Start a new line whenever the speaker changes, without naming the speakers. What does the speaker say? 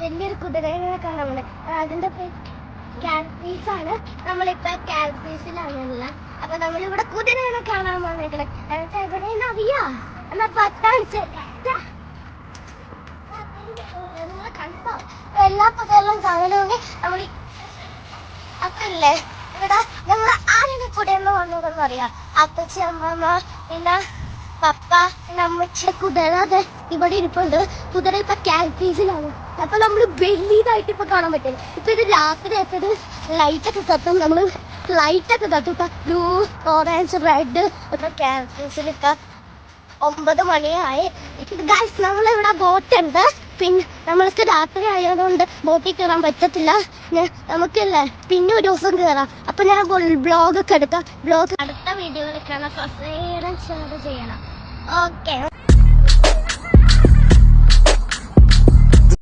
വലിയൊരു കുതിരയെ കാണാൻ അതിന്റെ പേര് കാൽപീസ് ആണ്. നമ്മളിപ്പോ കാൽപീസിലാണുള്ള അപ്പൊ നമ്മളിവിടെ കുതിരയെ കാണാൻ വന്നേക്കണേ. എന്നിട്ട് എവിടെയെന്ന് അറിയാ? എന്നാ പത്താഴ്ച എല്ലാ കുതിരകളും കാണണമെങ്കിൽ നമ്മൾ അപ്പല്ലേ? ഇവിടെ ഞങ്ങൾ ആരുടെ കൂടെ വന്നതെന്ന് അറിയാം. അപ്പച്ചി അമ്മമ്മ പിന്നെ പപ്പ നമ്മച്ച കുതിര അതെ ഇവിടെ ഇരിപ്പുണ്ട്. കുതിര ഇപ്പൊ കാൽപീസിലാണ്. അപ്പൊ നമ്മൾ വലിയതായിട്ട് ഇപ്പൊ കാണാൻ പറ്റില്ല ഇപ്പൊ ഇത് രാത്രി എത്തത് ലൈറ്റ് ഒക്കെ കത്തും. നമ്മൾ ലൈറ്റ് ഒക്കെ കത്തും. ഇപ്പൊ ബ്ലൂ ഓറഞ്ച് റെഡ് ഇപ്പൊ കാൽപീസിൽ ഇപ്പൊ ഒമ്പത് മണിയായി. ഗൈസ് നമ്മളിവിടെ ബോട്ട് ഉണ്ട്. പിന്നെ നമ്മൾക്ക് രാത്രി ആയതുകൊണ്ട് ബോട്ടിൽ കയറാൻ പറ്റത്തില്ല. നമുക്കല്ലേ പിന്നെ ഒരു ദിവസം കയറാം. അപ്പൊ ഞാൻ ബ്ലോഗൊക്കെ എടുക്കാം. ബ്ലോഗ് അടുത്ത വീഡിയോയിൽ കാണാൻ ഷെയർ ചെയ്യണം. ഓക്കെ.